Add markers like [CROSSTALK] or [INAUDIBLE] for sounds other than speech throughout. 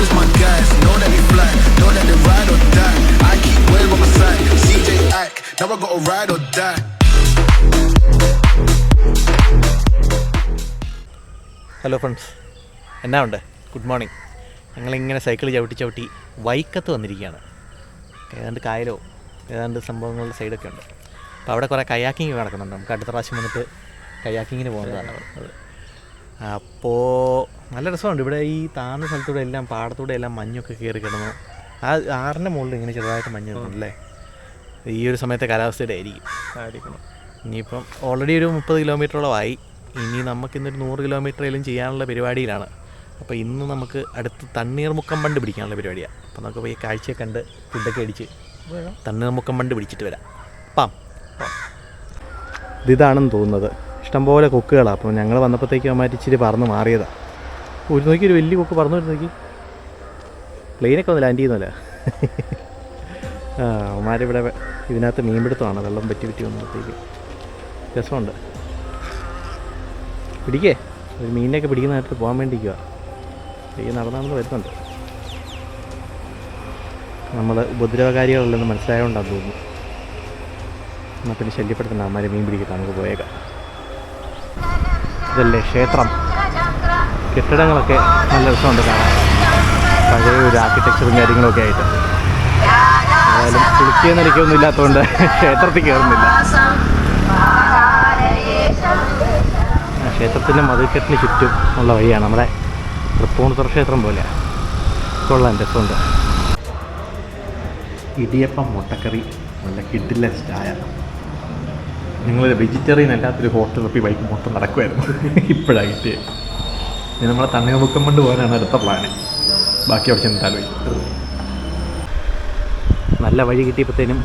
this my guys. Know that we fly, know that they ride or die. I keep well by my side. CJ Ack, now I gotta ride or die. Hello friends എന്നാ ഉണ്ട് good morning ഞങ്ങളിങ്ങനെ cycle ചവിട്ടി ചവിട്ടി വൈക്കത്ത് വന്നിരിക്കുകയാണ് ഏതാണ്ട് കായലോ ഏതാണ്ട് സംഭവങ്ങളുടെ സൈഡൊക്കെ ഉണ്ട് അപ്പോൾ അവിടെ കുറേ കയാക്കിങ് നടക്കുന്നുണ്ട് നമുക്ക് അടുത്ത പ്രാവശ്യം വന്നിട്ട് കയാക്കിങ്ങിന് പോകുന്നതാണ് അപ്പോൾ നല്ല രസമുണ്ട്. ഇവിടെ ഈ താഴ്ന്ന സ്ഥലത്തൂടെ എല്ലാം പാടത്തൂടെ എല്ലാം മഞ്ഞൊക്കെ കയറി കിടന്നു. ആ ആറിന്റെ മുകളിൽ ഇങ്ങനെ ചെറുതായിട്ട് മഞ്ഞ് നിൽക്കുന്നുണ്ടല്ലേ ഈ ഒരു സമയത്തെ കാലാവസ്ഥയുടെ ആയിരിക്കും. ആയിരിക്കണം. ഇനിയിപ്പം ഓൾറെഡി ഒരു മുപ്പത് കിലോമീറ്ററോളം ആയി. ഇനി നമുക്ക് ഇന്നൊരു നൂറ് കിലോമീറ്ററേലും ചെയ്യാനുള്ള പരിപാടിയിലാണ്. അപ്പോൾ ഇന്ന് നമുക്ക് അടുത്ത് തണ്ണീർമുക്കം ബണ്ട് പിടിക്കാനുള്ള പരിപാടിയാണ് അപ്പോൾ നമുക്ക് പോയി കാഴ്ചയെ കണ്ട് ഫുഡൊക്കെ അടിച്ച് തണ്ണീർമുക്കം ബണ്ട് പിടിച്ചിട്ട് വരാം. പാം. ഇതാണെന്ന് തോന്നുന്നത്. ഇഷ്ടംപോലെ കൊക്കുകളാണ് അപ്പോൾ ഞങ്ങൾ വന്നപ്പോഴത്തേക്കും അവന്മാർ ഇച്ചിരി പറന്ന് മാറിയതാണ് ഒരു നോക്കി ഒരു വലിയ കൊക്ക് പറന്നു നോക്കി പ്ലെയിനൊക്കെ ഒന്ന് ലാൻഡ് ചെയ്യുന്നില്ല? ആ അവന്മാരിവിടെ ഇതിനകത്ത് മീൻപിടുത്തമാണ്. വെള്ളം പറ്റി പറ്റി വന്നപ്പോഴത്തേക്ക് രസമുണ്ട്. പിടിക്കേ. ഒരു മീനിനെയൊക്കെ പിടിക്കുന്നതായിട്ട് പോകാൻ വേണ്ടിക്കുക ഈ നടന്നു വരുന്നുണ്ട്. നമ്മൾ ഉപദ്രവകാരികളല്ലെന്ന് മനസ്സിലായതുകൊണ്ടാണ് തോന്നുന്നു. എന്നാൽ പിന്നെ ശല്യപ്പെടുത്തണ്ട. അമ്മമാരെ മീൻ പിടിക്കട്ടെ. നമുക്ക് പോയേക്കാം. ഇതല്ലേ ക്ഷേത്രം. കെട്ടിടങ്ങളൊക്കെ നല്ല രസമുണ്ട് കാണാൻ. പഴയ ഒരു ആർക്കിടെക്ചറും കാര്യങ്ങളൊക്കെ ആയിട്ട്. ഏതായാലും കുളിക്കുന്ന എനിക്കൊന്നും ഇല്ലാത്തതുകൊണ്ട് ക്ഷേത്രത്തിൽ കയറുന്നില്ല. ക്ഷേത്രത്തിന്റെ മതിൽക്കെട്ടിന് ചുറ്റും ഉള്ള വഴിയാണ് നമ്മുടെ തൃപ്പൂണിത്തുറ ക്ഷേത്രം പോലെ. കൊള്ളാൻ രസമുണ്ട്. ഇടിയപ്പം മുട്ടക്കറി നല്ല കിഡില്ല ചായ നിങ്ങൾ വെജിറ്റേറിയൻ അല്ലാത്തൊരു ഹോട്ടലിൽ പോയി ബൈക്ക് മൊത്തം നടക്കുമായിരുന്നു. ഇപ്പോഴാണ് കിട്ടിയത്. ഇനി നമ്മളെ തണ്ണീർമുക്കം കൊണ്ട് പോകാനാണ് അടുത്ത പ്ലാന് ബാക്കി അവിടെ ചെന്നിട്ടാൽ വഴി നല്ല വഴി കിട്ടിയപ്പോഴത്തേനും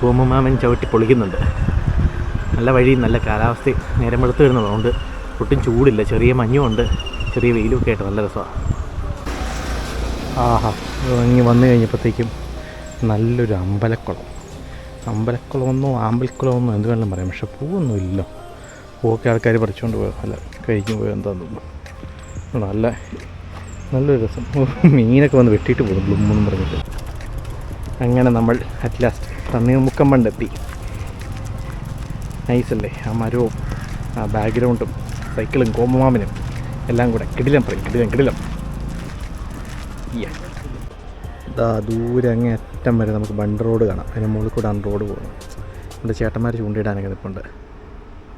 കൂമമാമൻ ചവിട്ടി പൊളിക്കുന്നുണ്ട്. നല്ല വഴി നല്ല കാലാവസ്ഥ. നേരം വെളുത്ത് വരുന്നതുകൊണ്ട് ഒട്ടും ചൂടില്ല. ചെറിയ മഞ്ഞുമുണ്ട്. ചെറിയ വെയിലും ഒക്കെ ആയിട്ട് നല്ല രസമാണ് ആഹാ ഇങ്ങ് വന്നു കഴിഞ്ഞപ്പോഴത്തേക്കും നല്ലൊരു അമ്പലക്കുളം. അമ്പലക്കുളമെന്നോ ആമ്പൽക്കുളമെന്നോ എന്ത് വേണമെങ്കിലും പറയാം. പക്ഷെ പൂവൊന്നും ഇല്ല പൂവൊക്കെ ആൾക്കാർ പറിച്ചുകൊണ്ട് പോയോ. അല്ല കഴിക്കും പോയോ നല്ല നല്ലൊരു രസം. മീനൊക്കെ വന്ന് വെട്ടിയിട്ട് പോകും ബ്ലുമ്മെന്നും പറഞ്ഞിട്ട്. അങ്ങനെ നമ്മൾ അറ്റ് ലാസ്റ്റ് തണ്ണീർമുക്കം പണ്ടെത്തി. നൈസല്ലേ ആ മരവും ആ ബാക്ക്ഗ്രൗണ്ടും സൈക്കിളും കോമമാമനും എല്ലാം കൂടെ കിടിലം പറയും കിടിലം കിടിലം. ഇതാ ദൂരെ അങ്ങേ അറ്റം വരെ നമുക്ക് ബണ്ട് റോഡ് കാണാം. അതിന് മുകളിൽ കൂടെ അൺ റോഡ് പോകുന്നത് നമ്മുടെ ചേട്ടന്മാർ ചൂണ്ടിയിടാനൊക്കെ നിൽപ്പുണ്ട്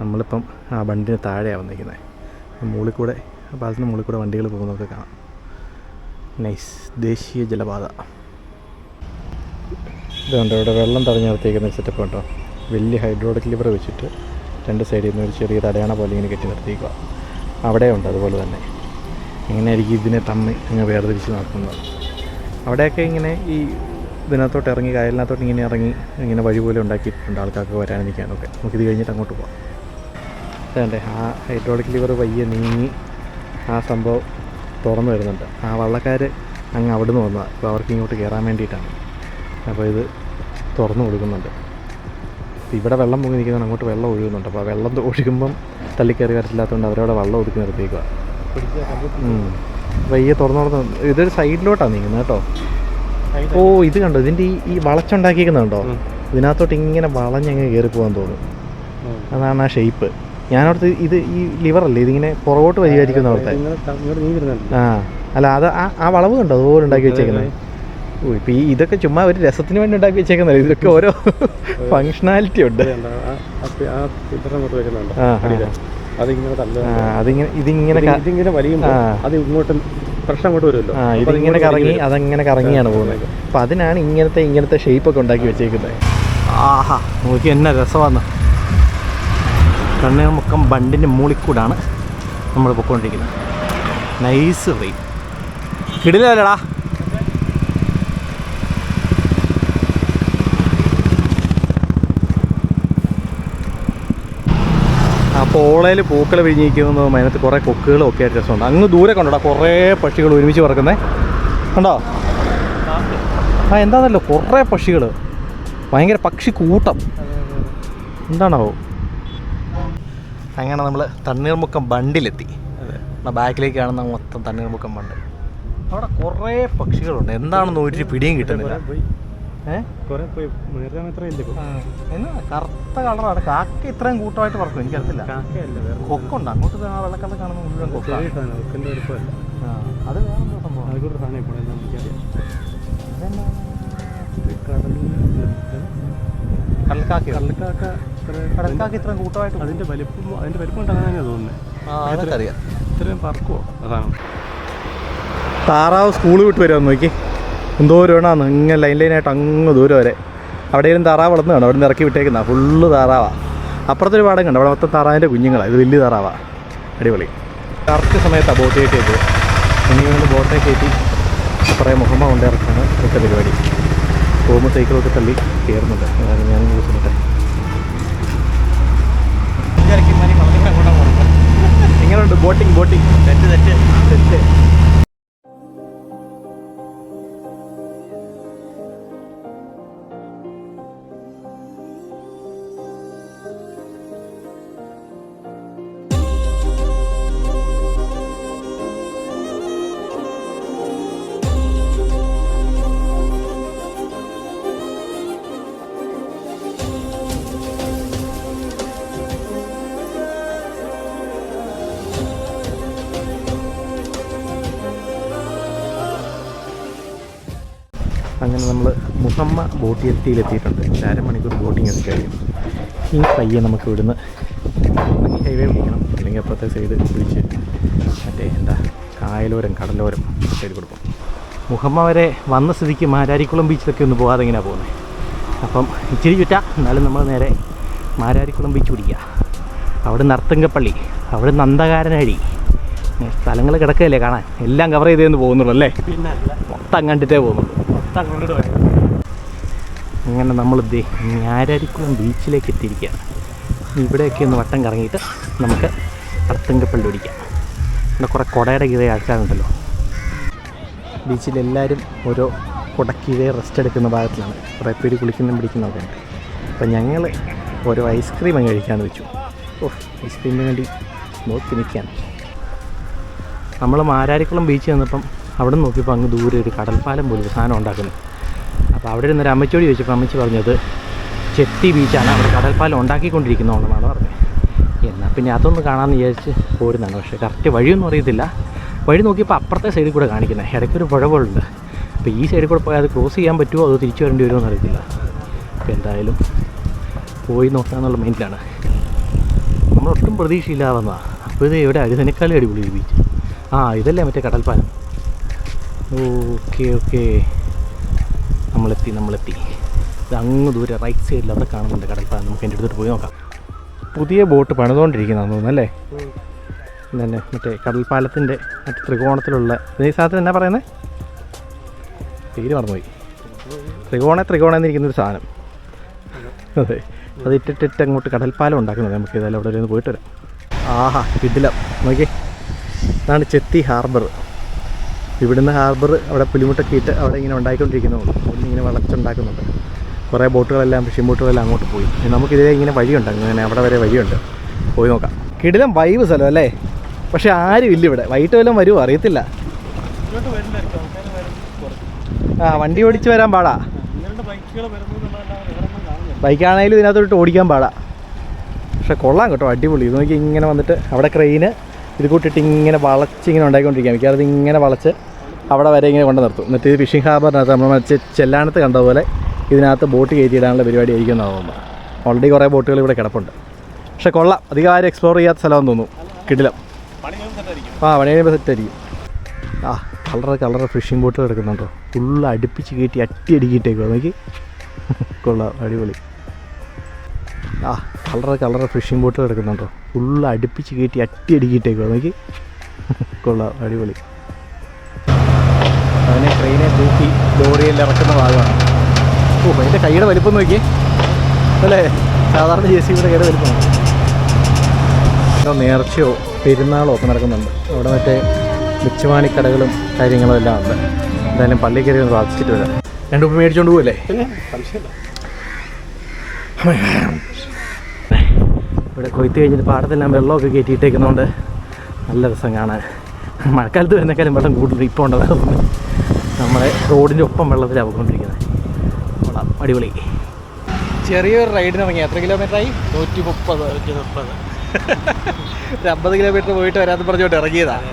നമ്മളിപ്പം ആ ബണ്ടിന് താഴെയാണ് വന്നിരിക്കുന്നത് മുകളിൽ കൂടെ ആ പാലത്തിന് മുകളിൽ കൂടെ വണ്ടികൾ പോകുന്നതൊക്കെ കാണാം. നൈസ്. ദേശീയ ജലപാത. ഇതുണ്ട് ഇവിടെ വെള്ളം തടഞ്ഞു നിർത്തിയിരിക്കുന്ന സെറ്റപ്പ് കേട്ടോ വലിയ ഹൈഡ്രോളിക് ലിവർ വെച്ചിട്ട് രണ്ട് സൈഡിൽ നിന്ന് ഒരു ചെറിയ തടയണ പോലെ ഇങ്ങനെ കെട്ടി നിർത്തിക്കുക അവിടെ ഉണ്ട് അതുപോലെ തന്നെ. ഇങ്ങനെയായിരിക്കും ഇതിനെ തമ്മിൽ ഇങ്ങനെ വേർതിരിച്ച് നടക്കുന്നത് അവിടെയൊക്കെ ഇങ്ങനെ ഈ ഇതിനകത്തോട്ട് ഇറങ്ങി കായലിനകത്തോട്ട് ഇങ്ങനെ ഇറങ്ങി ഇങ്ങനെ വഴി പോലെ ഉണ്ടാക്കിയിട്ടുണ്ട് ആൾക്കാർക്ക് വരാനിരിക്കാനൊക്കെ. നമുക്കിത് കഴിഞ്ഞിട്ട് അങ്ങോട്ട് പോകാം അതേ ആ ഹൈഡ്രോളിക് ലിവർ വയ്യ നീങ്ങി ആ സംഭവം തുറന്നു വരുന്നുണ്ട്. ആ വള്ളക്കാർ അങ്ങ് അവിടെ നിന്ന് വന്നതാണ് അപ്പോൾ അവർക്ക് ഇങ്ങോട്ട് കയറാൻ വേണ്ടിയിട്ടാണ്. അപ്പോൾ ഇത് തുറന്നു കൊടുക്കുന്നുണ്ട്. ഇവിടെ വെള്ളം പൊങ്ങി നിൽക്കുന്നതാണ്. അങ്ങോട്ട് വെള്ളം ഒഴുകുന്നുണ്ട്. അപ്പോൾ ആ വെള്ളം ഒഴുകുമ്പം തള്ളിക്കയറി വരത്തില്ലാത്തതുകൊണ്ട് അവരവിടെ വെള്ളം ഒതുക്കി നിർത്തിയേക്കുക വയ്യ തുറന്നു തുറന്ന് ഇതൊരു സൈഡിലോട്ടാണ് നീങ്ങുന്നത് കേട്ടോ. ഓ ഇത് കണ്ടോ? ഇതിന്റെ ഈ ഈ വളച്ചുണ്ടാക്കിയിരിക്കുന്നുണ്ടോ ഇതിനകത്തോട്ട് ഇങ്ങനെ വളഞ്ഞങ്ങ് കയറി പോകാൻ തോന്നും അതാണ് ആ ഷേപ്പ്. ഞാനവിടുത്തെ ഇത് ഈ ലിവറല്ലേ ഇതിങ്ങനെ പുറകോട്ട് വരികയായിരിക്കും അവിടുത്തെ ആ അല്ല അത് ആ ആ വളവ് കണ്ടോ? അതുപോലെ ഉണ്ടാക്കി വെച്ചേക്കുന്നത് ഓ ഇപ്പം ഈ ഇതൊക്കെ ചുമ്മാ ഒരു രസത്തിന് വേണ്ടി ഉണ്ടാക്കി വെച്ചേക്കുന്നത് ഇതൊക്കെ ഓരോ ഫങ്ഷണാലിറ്റി ഉണ്ട്. ആ, ആ. അതിങ്ങനെ തല്ല ആ, അതിങ്ങനെ ഇതിങ്ങനെ വലിയുമ്പോൾ. അത് ഇങ്ങോട്ട് പ്രശ്നം അങ്ങോട്ട് വരുമല്ലോ. ആ ഇതിങ്ങനെ കറങ്ങി അതങ്ങനെ കറങ്ങിയാണ് പോകുന്നത്. അപ്പം അതിനാണ് ഇങ്ങനത്തെ ഇങ്ങനത്തെ ഷേപ്പ് ഒക്കെ ഉണ്ടാക്കി വെച്ചേക്കുന്നത് ആഹാ നോക്കി എന്നാ രസമാണ് കണ്ണീർമുക്കം ബണ്ടിന്റെ മുകളിൽ നമ്മൾ പൊയ്ക്കൊണ്ടിരിക്കുന്നത്. നൈസ് റീ കിടിലല്ലടാ അപ്പോൾ ഓളയിൽ പൂക്കൾ വിരിഞ്ഞിരിക്കുന്നതും അതിനകത്ത് കുറേ കൊക്കുകളും ഒക്കെ ആയിട്ട് രസമുണ്ട്. അങ്ങ് ദൂരെ കണ്ടോടാ. കുറേ പക്ഷികൾ ഒരുമിച്ച് പറക്കുന്നേ. കണ്ടോ? ആ എന്താണല്ലോ കുറേ പക്ഷികൾ ഭയങ്കര പക്ഷി കൂട്ടം. എന്താണോ അങ്ങനെ നമ്മൾ തണ്ണീർമുക്കം ബണ്ടിലെത്തി. ബാക്കിലേക്കാണ് കാണുന്ന മൊത്തം തണ്ണീർമുക്കം ബണ്ട്. അവിടെ കുറേ പക്ഷികളുണ്ട്. എന്താണെന്ന് ഒരു പിടിയും കിട്ടുന്നില്ല. കറുത്ത കളറാണ്. കാക്ക ഇത്രയും കൂട്ടമായിട്ട് പറക്കും. എനിക്കറിയത്തില്ല. വേറെ കൊക്കുണ്ട് അങ്ങോട്ട് ആ വെള്ളക്കള്ള കാണുന്ന മുഴുവൻ കൊക്കാണ് അത് വേറെന്തോ സംഭവം. അതുകൂടെ സാധനം ഇത്ര കൂട്ടമായിട്ട് അതിന്റെ വലിപ്പം അതിന്റെ വലിപ്പം ഉണ്ടാകാനാണ് തോന്നുന്നത് അറിയാം. ഇത്രയും പറക്കുവോ അതാണ്. താറാവ് സ്കൂൾ വിട്ട് വരാൻ നോക്കി. എന്തോ വേണമെന്ന് ഇങ്ങനെ ലൈൻ ലൈനായിട്ട് അങ്ങ് ദൂരം വരെ. അവിടെയും താറാവ് വളർന്നു കാണും. അവിടെ നിന്ന് ഇറക്കി വിട്ടേക്കുന്ന ഫുള്ള് താറാവാണ് അപ്പുറത്തൊരു പാടം കണ്ടു? അവിടെ മൊത്തം താറാവിന്റെ കുഞ്ഞുങ്ങളാണ് ഇത് വലിയ താറാവാണ് അടിപൊളി. കറക്റ്റ് സമയത്താണ് ബോട്ട് കയറ്റിയത് കുഞ്ഞുങ്ങൾ കൊണ്ട് ബോട്ടെ കയറ്റി കുറേ മുഹമ്മ കൊണ്ടിറക്കാണ്. ഇപ്പോഴത്തെ പരിപാടി. പോകുമ്പോൾ സൈക്കിളൊക്കെ തള്ളി കയറുന്നുണ്ട് അതാണ് ഞാൻ വിളിച്ചിട്ട് എങ്ങനെയുണ്ട് ബോട്ടിങ് ബോട്ടിങ് തെറ്റ് തെറ്റ് തെറ്റ് മുഹമ്മ എത്തിയിട്ടുണ്ട് ഒരു അരമണിക്കൂർ ബോട്ടിംഗ് ഒക്കെ കഴിയും ഈ പയ്യെ നമുക്ക് ഇവിടുന്ന് ഹൈവേ പിടിക്കണം അല്ലെങ്കിൽ അപ്പുറത്തെ സൈഡ് പിടിച്ച് മറ്റേ എന്താ കായലോരം കടലോരം സൈഡ് കൊടുക്കും മുഹമ്മ വരെ വന്ന സ്ഥിതിക്ക് മാരാരിക്കുളം ബീച്ചിലൊക്കെ ഒന്ന് പോകാതെ ഇങ്ങനെ പോകുന്നത് അപ്പം ഇച്ചിരി ചുറ്റാ എന്നാലും നമ്മൾ നേരെ മാരാരിക്കുളം ബീച്ച് പിടിക്കുക. അവിടെ നർത്തങ്കപ്പള്ളി അവിടെ നന്ദകാരനഴി സ്ഥലങ്ങൾ കിടക്കുകയല്ലേ കാണാൻ? എല്ലാം കവർ ചെയ്തേന്ന് പോകുന്നുള്ളൂ അല്ലേ? മൊത്തം കണ്ടിട്ടേ പോകുന്നുള്ളൂ. മൊത്തം കണ്ടിട്ട് പോയത് അങ്ങനെ നമ്മൾ ദേ ഞാരാരിക്കുളം ബീച്ചിലേക്ക് എത്തിയിരിക്കുകയാണ്. ഇവിടെയൊക്കെ ഒന്ന് വട്ടം കറങ്ങിയിട്ട് നമുക്ക് അർത്തങ്കപ്പള്ളി പിടിക്കാം ഇവിടെ കുറേ കുടയുടെ കീഴേ ആൾക്കാരുണ്ടല്ലോ. ബീച്ചിലെല്ലാവരും ഓരോ കുടക്കീഴേ റെസ്റ്റ് എടുക്കുന്ന ഭാഗത്തിലാണ്. കുറേ പേര് കുളിക്കുന്നതും പിടിക്കുന്നതൊക്കെ ഉണ്ട്. അപ്പം ഞങ്ങൾ ഓരോ ഐസ്ക്രീം അങ്ങ് കഴിക്കാമെന്ന് വെച്ചു. ഓ ഐസ്ക്രീമിന് വേണ്ടി നോക്കി നിൽക്കാൻ നമ്മൾ മാരാരിക്കുളം ബീച്ച് ചെന്നപ്പം അവിടെ നോക്കിയപ്പോൾ അങ്ങ് ദൂരെ ഒരു കടൽപ്പാലം പോലെ ഒരു സാധനം ഉണ്ടാക്കുന്നു. അപ്പോൾ അവിടെ ഇരുന്നൊരു അമ്മച്ചോട് ചോദിച്ചപ്പോൾ അമ്മച്ചി പറഞ്ഞത് ചെത്തി ബീച്ചാണ്. അവിടെ കടൽപ്പാലം ഉണ്ടാക്കിക്കൊണ്ടിരിക്കുന്നതുകൊണ്ടെന്നാണ് പറഞ്ഞത്. എന്നാൽ പിന്നെ അതൊന്ന് കാണാമെന്ന് വിചാരിച്ച് പോരുന്നതാണ്. പക്ഷേ കറക്റ്റ് വഴിയൊന്നും അറിയത്തില്ല. വഴി നോക്കിയപ്പോൾ അപ്പുറത്തെ സൈഡിൽ കൂടെ കാണിക്കുന്നത് ഇടയ്ക്കൊരു പുഴ അപ്പോൾ ഈ സൈഡിൽ കൂടെ പോയാൽ അത് ക്രോസ് ചെയ്യാൻ പറ്റുമോ? അതോ തിരിച്ചു വരേണ്ടി വരുമോ എന്നറിയത്തില്ല. അപ്പോൾ എന്തായാലും പോയി നോക്കാമെന്നുള്ള മൈൻഡിലാണ് നമ്മളൊട്ടും പ്രതീക്ഷയില്ലാതെ വന്നതാണ് അപ്പോൾ ഇത് എവിടെ? അതിനേക്കാളും അടിപൊളി ബീച്ച് ആ ഇതല്ലേ മറ്റേ കടൽപ്പാലം. Okay okay. നമ്മളെത്തി നമ്മളെത്തി. ഇത് അങ്ങ് ദൂരെ റൈറ്റ് സൈഡിൽ അവിടെ കാണുന്നുണ്ട്. കടൽപ്പാലം നമുക്ക് എന്റെ അടുത്തോട്ട് പോയി നോക്കാം. പുതിയ ബോട്ട് പണിതുകൊണ്ടിരിക്കുന്നതെന്ന് തോന്നുന്നല്ലേ തന്നെ മറ്റേ കടൽപ്പാലത്തിന്റെ മറ്റേ ത്രികോണത്തിലുള്ള ഈ സാധനത്തിന് എന്നാ പറയുന്നത് പേര് മറന്നുപോയി. ത്രികോണ ത്രികോണ എന്നിരിക്കുന്നൊരു സാധനം. അതെ. അത് ഇട്ടിട്ടിട്ട് അങ്ങോട്ട് കടൽപ്പാലം ഉണ്ടാക്കുന്നത് നമുക്ക് ഏതായാലും അവിടെ ഒന്ന് പോയിട്ട് വരാം. ആഹാ കിടിലം നോക്കിയേ. ഇതാണ് ചെത്തി ഹാർബർ. ഇവിടുന്ന് ഹാർബർ അവിടെ പുലിമുട്ടൊക്കെ ഇട്ട് അവിടെ ഇങ്ങനെ ഉണ്ടായിക്കൊണ്ടിരിക്കുന്നുള്ളൂ ഇങ്ങനെ വളച്ചുണ്ടാക്കുന്നുണ്ട് കുറേ ബോട്ടുകളെല്ലാം ഫിഷിംഗ് ബോട്ടുകളെല്ലാം അങ്ങോട്ട് പോയി. നമുക്കിതേ ഇങ്ങനെ വഴിയുണ്ട്. അങ്ങനെ അവിടെ വരെ വഴിയുണ്ട്. പോയി നോക്കാം. കിടിലം വൈബ് സ്ഥലം അല്ലേ? പക്ഷെ ആരും ഇല്ല ഇവിടെ. വൈകിട്ട് വല്ലതും വരുമോ അറിയത്തില്ല. ആ വണ്ടി ഓടിച്ച് വരാൻ പാടാ. ബൈക്കാണെങ്കിലും ഇതിനകത്തോട്ട് ഓടിക്കാൻ പാടാ. പക്ഷെ കൊള്ളാം കേട്ടോ. അടിപൊളി. ഇത് നോക്കി ഇങ്ങനെ വന്നിട്ട് അവിടെ ക്രെയിന് ഇത് കൂട്ടിട്ട് ഇങ്ങനെ വളച്ച് ഇങ്ങനെ ഉണ്ടാക്കിക്കൊണ്ടിരിക്കാം മിക്കവാറും ഇങ്ങനെ വളച്ച് അവിടെ വരെ ഇങ്ങനെ കൊണ്ട് നിർത്തും. എന്നിട്ട് ഇത് ഫിഷിംഗ് ഹാർബറിനകത്ത് നമ്മൾ മറ്റേ ചെല്ലാനത്ത് കണ്ട പോലെ ഇതിനകത്ത് ബോട്ട് കയറ്റിയിടാനുള്ള പരിപാടി ആയിരിക്കും എന്നാണ് തോന്നുന്നത്. ഓൾറെഡി കുറേ ബോട്ടുകൾ ഇവിടെ കിടപ്പുണ്ട്. പക്ഷേ കൊള്ളാം. അധികം ആരും എക്സ്പ്ലോർ ചെയ്യാത്ത സ്ഥലമെന്ന് തോന്നുന്നു. കിടിലം. ആ പണി കഴിയുമ്പോൾ സെറ്റായിരിക്കും ആ കളറ് കളറ് ഫിഷിംഗ് ബോട്ടുകൾ കിടക്കുന്നുണ്ടോ ഫുള്ള് അടുപ്പിച്ച് കയറ്റി അട്ടി അടിക്കിട്ടേക്കോ നോക്കി. [LAUGHS] കൊള്ളാം. അടിപൊളി. ആ കളറ് കളറ് ഫിഷിംഗ് ബോട്ടുകൾ കിടക്കുന്നുണ്ടോ ഫുൾ അടുപ്പിച്ച് കയറ്റി അട്ടി അടിക്കിട്ടേക്കോ നോക്കി. [LAUGHS] കൊള്ളാം. അടിപൊളി. അതിനെ ട്രെയിനെ തൂക്കി ലോറിയിൽ ഇറക്കുന്ന ഭാഗമാണ്. ഓ അതിന്റെ കൈയുടെ വലിപ്പം നോക്കിയേ. അല്ലേ? സാധാരണ ജെ സി ബിയുടെ കൈയുടെ വലിപ്പം. എന്തോ നേർച്ചയോ പെരുന്നാളോ ഒക്കെ നടക്കുന്നുണ്ട്. അവിടെ മറ്റേ മിച്ചമാണി കടകളും കാര്യങ്ങളും എല്ലാം ഉണ്ട്. എന്തായാലും പള്ളി കയറി ഒന്ന് പ്രാർത്ഥിച്ചിട്ട് വരാം. രണ്ടു ഉപ്പ് മേടിച്ചോണ്ട് പോകല്ലേ ഇവിടെ കൊയ്ത്ത് കഴിഞ്ഞിട്ട് പാടത്തെല്ലാം വെള്ളമൊക്കെ കയറ്റിയിട്ടേക്കുന്നതുകൊണ്ട് നല്ല രസം കാണാൻ. മഴക്കാലത്ത് വരുന്നേക്കാളും വെള്ളം കൂടുതൽ ഇപ്പോൾ ഉണ്ടാകുന്നത് നമ്മളെ റോഡിന്റെ ഒപ്പം വെള്ളത്തിലാണ് പോയിക്കൊണ്ടിരിക്കുന്നത്. കൊള്ളാം അടിപൊളി. ചെറിയൊരു റൈഡിന് ഇറങ്ങി. എത്ര കിലോമീറ്റർ ആയി നൂറ്റി മുപ്പത് നൂറ്റി മുപ്പത് ഒരു അമ്പത് കിലോമീറ്റർ പോയിട്ട് വരാമെന്ന് പറഞ്ഞുകൊണ്ട് ഇറങ്ങിയതാണ്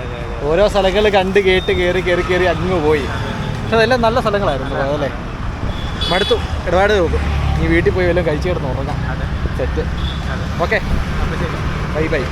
ഓരോ സ്ഥലങ്ങൾ കണ്ട് കേട്ട് കയറി കയറി കയറി അങ്ങ് പോയി. പക്ഷെ അതെല്ലാം നല്ല സ്ഥലങ്ങളായിരുന്നു അതല്ലേ? മടുത്തു. ഇടപാട് നോക്കും. നീ വീട്ടിൽ പോയി വല്ലതും കഴിച്ചു കിടന്ന് ഉറങ്ങാം. സെറ്റ്. ഓക്കെ. Bye bye.